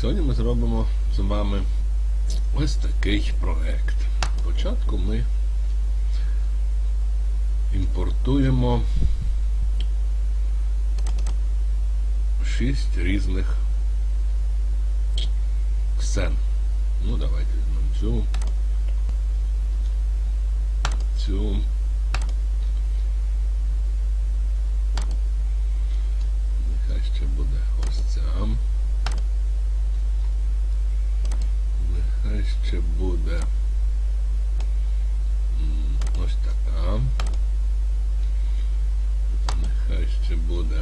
сьогодні ми зробимо з вами ось такий проект. Спочатку ми імпортуємо шість різних сцен. Ну, давайте візьмемо цю. Цю. Нехай ще буде ось ця. Нехай ще буде м, ось така. Нехай ще буде.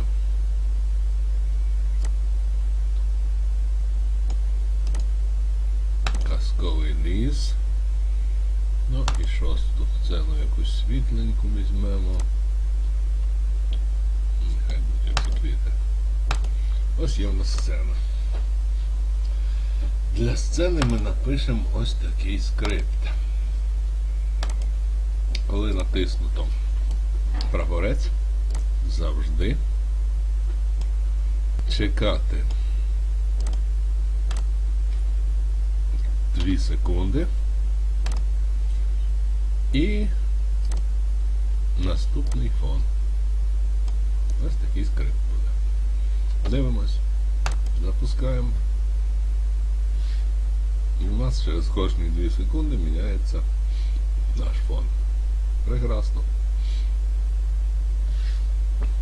Казковий ліс. Ну і шосту сцену якусь світленьку візьмемо. Нехай будуть ці квіти. Ось є в нас сцена. Для сцени ми напишемо ось такий скрипт. Коли натиснуто прапорець, завжди чекати 2 секунди і наступний фон. Ось такий скрипт буде. Дивимось, запускаємо. І у нас через кожні 2 секунди міняється наш фон. Прекрасно.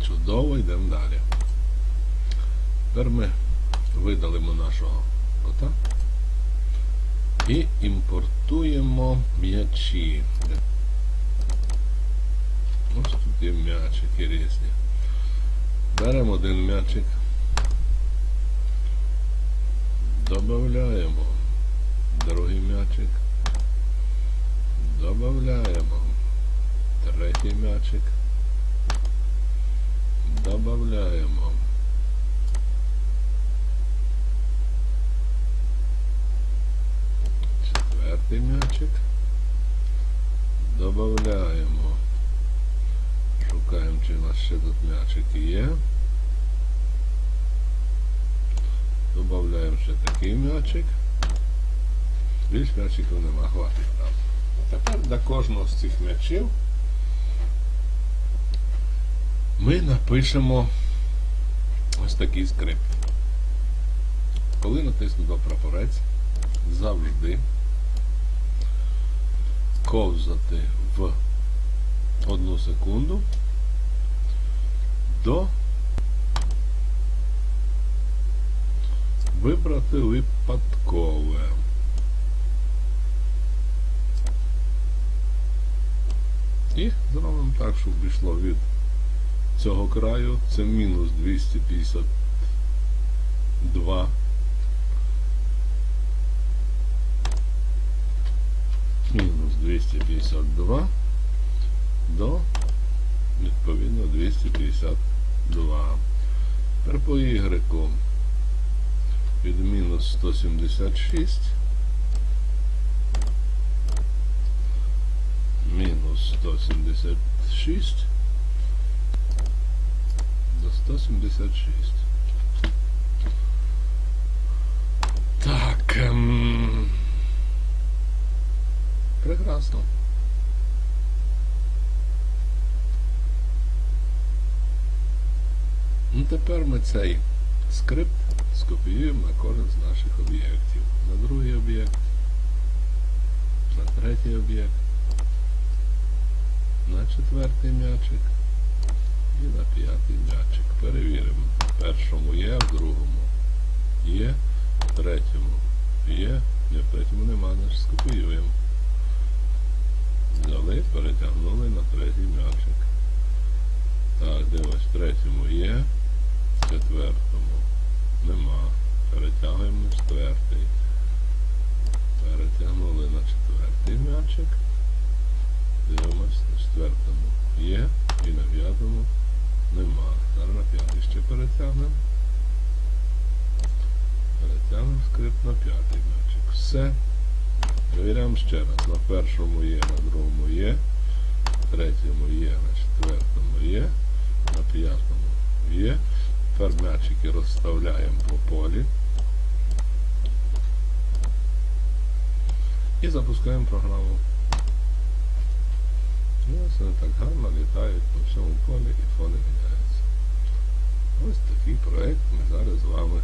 Чудово, йдемо далі. Тепер ми видалимо нашого кота і імпортуємо м'ячі. Ось тут є м'ячики різні. Беремо один м'ячик. Добавляємо другий м'ячик. Добавляємо третій м'ячик. Добавляємо четвертий м'ячик. Добавляємо. Шукаємо, чи у нас ще тут м'ячики є. Добавляємо ще такий м'ячик. Більш м'ячиків нема, хватить нам. Тепер для кожного з цих м'ячів ми напишемо ось такий скрипт. Коли натиснуто прапорець, завжди ковзати в одну секунду до вибрати випадкове. І зробимо так, щоб пішло від цього краю. Це мінус 252. Мінус 252 до відповідно 252. Тепер по Y від мінус 176 мінус 176 до 176. Так. Ем... Прекрасно. Ну тепер ми цей скрипт скопіюємо на кожен з наших об'єктів. На другий об'єкт, на третій об'єкт, на четвертий м'ячик і на п'ятий м'ячик. Перевіримо. В першому є, в другому є, в третьому є, в третьому нема, значить скопіюємо. Взяли, перетягнули на третій м'ячик. Так, дивись, в третьому є, четвертому нема. Перетягуємо на четвертий. Перетягнули на четвертий м'ячик. Дивимось, на четвертому є і на п'ятому нема. Зараз на п'ятий ще перетягнемо. Перетягнемо скрипт на п'ятий м'ячик. Все. Завіряємо ще раз. На першому є, на другому є, на третьому є, на четвертому є, на п'ятому є. Тепер м'ячики розставляємо по полі. І запускаємо програму. Ну, Ось вони так гарно літають по всьому полі і фони міняються. Ось такий проект ми зараз з вами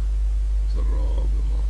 зробимо.